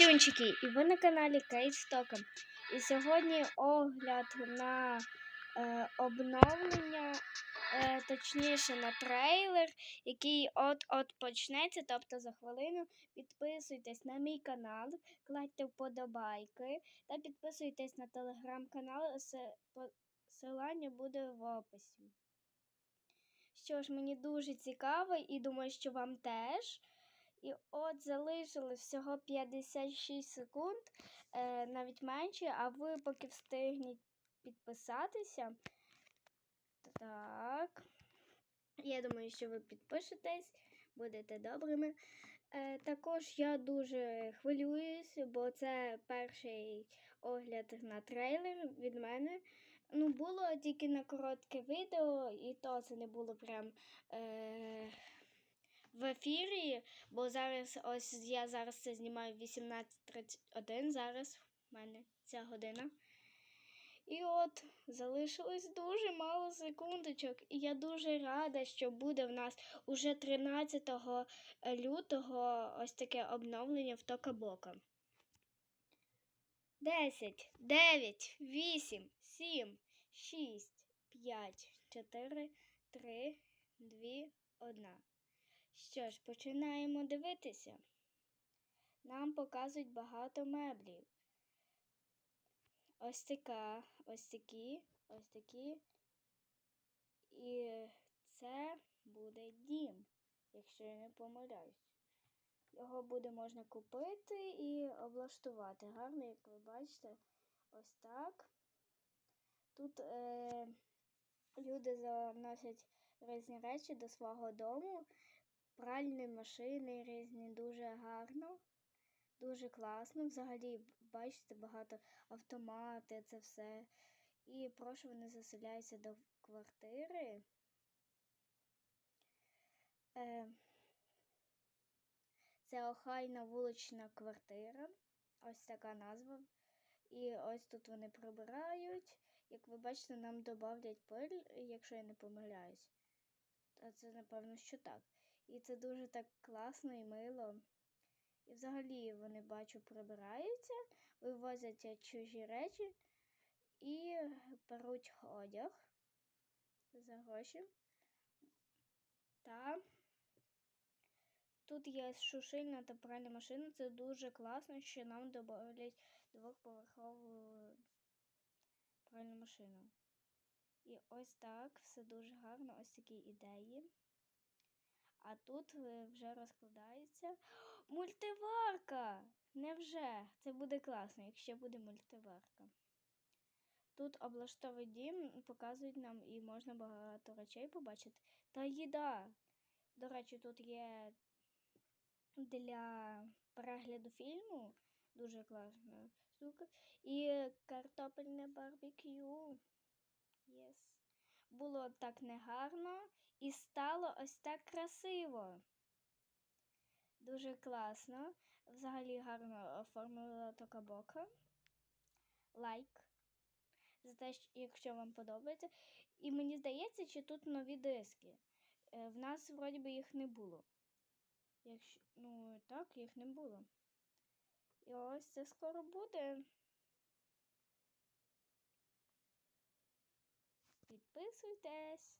Крістюнчики, і ви на каналі Кейтстока. І сьогодні огляд на е, обновлення, е, точніше на трейлер, який от-от почнеться, тобто за хвилину. Підписуйтесь на мій канал, кладьте вподобайки та підписуйтесь на телеграм-канал. Посилання буде в описі. Що ж, мені дуже цікаво і думаю, що вам теж. І от залишилось всього 56 секунд, е, навіть менше, а ви поки встигніть підписатися. Так. Я думаю, що ви підпишетесь, будете добрими. Е, також я дуже хвилююсь, бо це перший огляд на трейлер від мене. Ну, було тільки на коротке відео, і то це не було прям. Е- в ефірі, бо зараз ось я зараз це знімаю 18.31, зараз в мене ця година. І от залишилось дуже мало секундочок, і я дуже рада, що буде в нас уже 13 лютого ось таке обновлення в Токабока. 10, 9, 8, 7, 6, 5, 4, 3, 2, 1. Що ж, починаємо дивитися. Нам показують багато меблів. Ось така, ось такі, ось такі. І це буде дім, якщо я не помиляюсь. Його буде можна купити і облаштувати. Гарно, як ви бачите, ось так. Тут е, люди заносять різні речі до свого дому пральні машини різні, дуже гарно, дуже класно. Взагалі, бачите, багато автомати, це все. І прошу вони заселяються до квартири. Е, Це охайна вулична квартира. Ось така назва. І ось тут вони прибирають. Як ви бачите, нам додавлять пиль, якщо я не помиляюсь. А це, напевно, що так. І це дуже так класно і мило. І взагалі вони бачу прибираються, вивозять чужі речі і беруть одяг за гроші. Та тут є сушильна та пральна машина. Це дуже класно, що нам додають двохповерхову пральну машину. І ось так, все дуже гарно, ось такі ідеї. А тут е, вже розкладається мультиварка! Невже? Це буде класно, якщо буде мультиварка. Тут облаштовують дім, показують нам і можна багато речей побачити. Та їда. До речі, тут є для перегляду фільму дуже класна штука. І картопельне барбекю. Yes. Було так негарно. І стало ось так красиво. Дуже класно. Взагалі гарно оформила Токабока. Лайк. За те, якщо вам подобається. І мені здається, що тут нові диски. Е, в нас, вроді би, їх не було. Якщо, Ну, так, їх не було. І ось це скоро буде. Підписуйтесь.